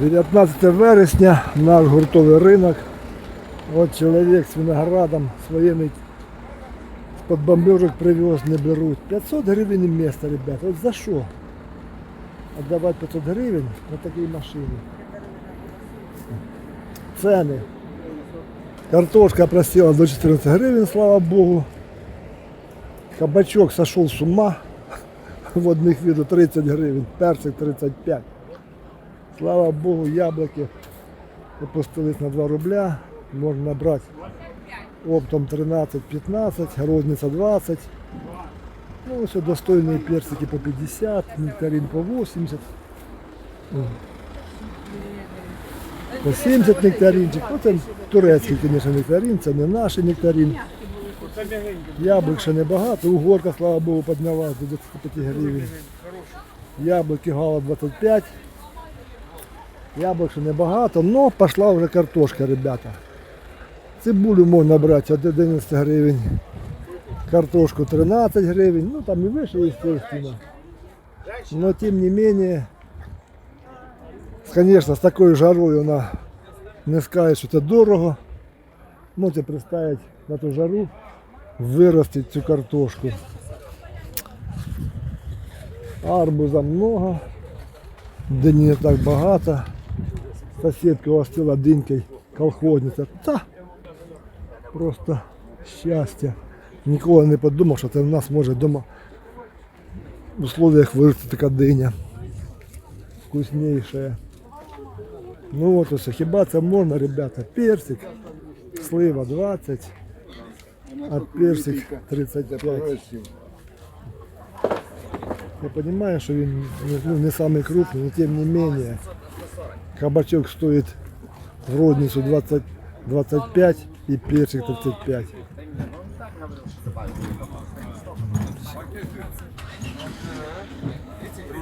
19 вересня, наш гуртовий ринок. От чоловік з виноградом своїми з-під бомбежок привез, не беруть. 500 гривень місто, ребята. От за що? Отдавати 500 гривень на такій машині. Ціни. Картошка просела до 14 гривен, слава богу. Кабачок сошел с ума. В одних виду 30 гривень, персик 35. Слава богу, яблуки опустились на 2 рубля. Можна набрати оптом 13-15, розниця 20. Ну, все достойные персики по 50, нектарин по 80. По 70 нектаринчик. Ну, це турецький, звісно, нектарин, це не наш нектарин. Яблук ще небагато, угорка, слава Богу, піднялась до 25 гривень. Яблуки гала 25. Яблук ще небагато, але пішла вже картошка, ребята. Цибулю можна брати від 11 гривень. Картошку 13 гривень, ну там і вище, естественно. Но тем не менее, Конечно, з такою жарою вона не скаже, що це дорого. Можете представити на ту жару виростити цю картошку. Арбуза много, дині не так багато. Сусідка остила динькою колхозниця. Та просто щастя. Ніколи не подумав, що це в нас може вдома в условиях вирости така диня. Вкусніша. Ну от ось, хіба це можна, ребята? Персик, слива 20, а персик 35. Я понимаю, что він не, ну, не самый крупный, но тем не менее кабачок стоит в розницу 20, 25 и персик 35.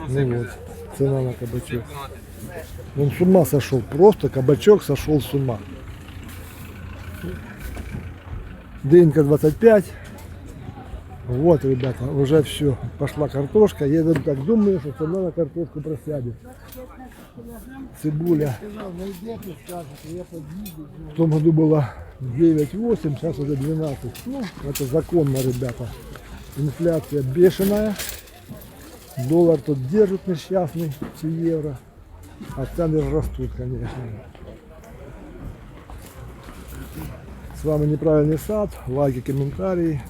Ну вот, цена на кабачок. Он с ума сошел, просто кабачок сошел с ума. Дынька 25. Вот, ребята, уже все. Пошла картошка. Я так думаю, что цена на картошку просядет. Цибуля. В том году была 9,8, сейчас уже 12. Ну, это законно, ребята. Инфляция бешеная. Доллар тут держит несчастный, 2 евро. А цены растут, конечно. С вами Неправильный сад. Лайки, комментарии.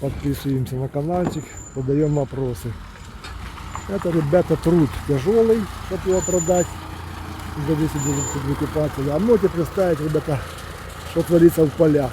Подписываемся на каналчик. Подаем вопросы. Это, ребята, труд тяжелый, чтобы его продать. Зависит от выкупателя. А можете представить, ребята, что творится в полях.